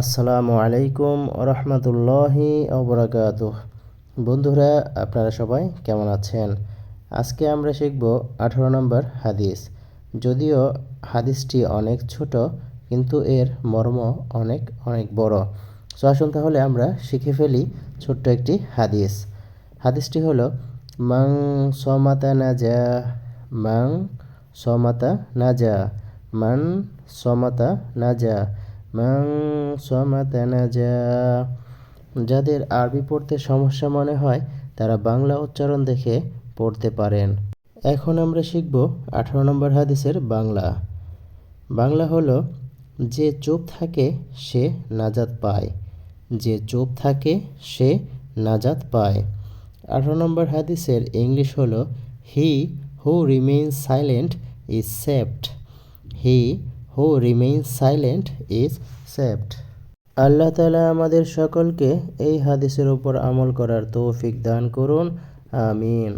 আসসালামু আলাইকুম রহমতুল্লাহি অবরাকাত বন্ধুরা, আপনারা সবাই কেমন আছেন? আজকে আমরা শিখব আঠারো নম্বর হাদিস। যদিও হাদিসটি অনেক ছোট, কিন্তু এর মর্ম অনেক অনেক বড়। সো আসুন তাহলে আমরা শিখে ফেলি ছোট্ট একটি হাদিস। হাদিসটি হলো, মাং সমাতা নাজা, মাং সমাতা নাজা মান সমাতা নাজা। মাং সমাতা নাজা। যাদের আরবি পড়তে সমস্যা মনে হয়, তারা বাংলা উচ্চারণ দেখে পড়তে পারেন। এখন আমরা শিখব আঠারো নম্বর হাদিসের বাংলা। বাংলা হলো, যে চুপ থাকে, সে নাজাত পায়। যে চুপ থাকে, সে নাজাত পায়। আঠারো নম্বর হাদিসের ইংলিশ হলো, he who remain silent is saved he who remain silent is saved আল্লাহ তালা আমাদের সকলকে এই হাদিসের উপর আমল করার তৌফিক দান করুন, আমিন।